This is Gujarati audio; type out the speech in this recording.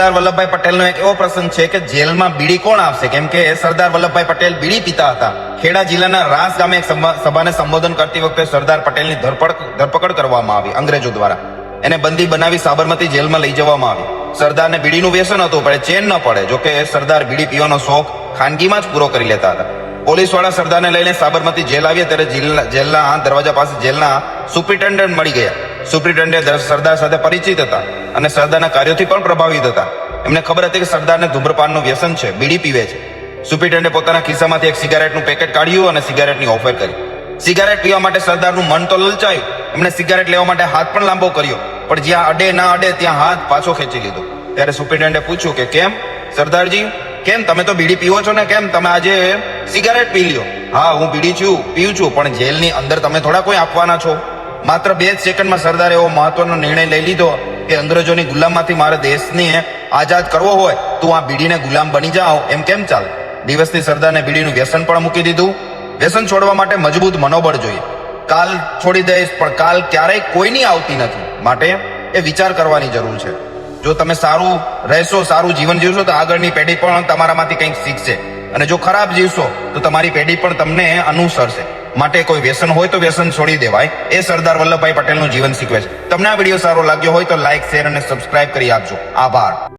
સરદાર વલ્લભભાઈ પટેલનો એક એવો પ્રસંગ છે કે જેલમાં બીડી કોણ આપશે? કેમ કે સરદાર વલ્લભભાઈ પટેલ બીડી પીતા હતા. ખેડા જિલ્લાના રાસ ગામે એક સભાને સંબોધન કરતી વખતે સરદાર પટેલની ધરપકડ ધરપકડ કરવામાં આવી અંગ્રેજો દ્વારા. એને બંદી બનાવી સાબરમતી જેલમાં લઈ જવામાં આવી. સરદારને બીડીનું વ્યસન હતું, પણ ચેન ન પડે. જો કે સરદાર બીડી પીવાનો શોખ ખાનગીમાં જ પૂરો કરી લેતા હતા. પોલીસવાળા સરદારને લઈને સાબરમતી જેલ આવ્યા ત્યારે જેલના દરવાજા પાસે જેલના સુપ્રિન્ટેન્ડન્ટ મળી ગયા. સુપ્રિન્ટેન્ડન્ટ સરદાર સાથે પરિચિત હતા અને સરદારના કાર્યોથી પણ પ્રભાવિત હતા. એમને ખબર હતી કે સરદારને ધૂમ્રપાનનું વ્યસન છે, બીડી પીવે છે. સુપ્રિન્ટેન્ડે પોતાના ખિસ્સામાંથી એક સિગારેટનું પેકેટ કાઢ્યું અને સિગારેટની ઓફર કરી. સિગારેટ પીવા માટે સરદારનું મન તો લલચાયું. એમણે સિગારેટ લેવા માટે હાથ પણ લાંબો કર્યો, પણ જ્યાં અડે ના અડે ત્યાં હાથ પાછો ખેંચી લીધો. ત્યારે સુપ્રિન્ટેન્ડે પૂછ્યું કે, કેમ? સરદારજી, કેમ તમે તો બીડી પીવો છો ને કેમ? તમે આજે સિગારેટ પી લ્યો. હા, હું બીડી છું, પીઉં છું, પણ જેલની અંદર તમે થોડા કોઈ આપવાના છો. માત્ર બે જ સેકન્ડમાં સરદારે એવો મહત્વનો નિર્ણય લઈ લીધો કે અંગ્રેજોની ગુલામમાંથી મારે દેશને આઝાદ કરવો હોય તું આ બીડીને ગુલામ બની જાઓ એમ કેમ ચાલે? દિવસથી સરદારને બીડીનું વ્યસન પણ મૂકી દીધું. વ્યસન છોડવા માટે મજબૂત મનોબળ જોઈએ. કાલ છોડી દઈશ, પણ કાલ ક્યારેય કોઈની આવતી નથી. માટે એ વિચાર કરવાની જરૂર છે. જો તમે સારું રહેશો, સારું જીવન જીવશો, તો આગળની પેઢી પણ તમારામાંથી કંઈક શીખશે. અને જો ખરાબ જીવશો, તો તમારી પેઢી પણ તમને અનુસરશે. માટે કોઈ વ્યસન હોય તો વ્યસન છોડી દેવાય. એ સરદાર વલ્લભભાઈ પટેલનું જીવન શીખવે છે. તમને આ વીડિયો સારો લાગ્યો હોય તો લાઈક શેર અને સબસ્ક્રાઇબ કરી આપજો. આભાર.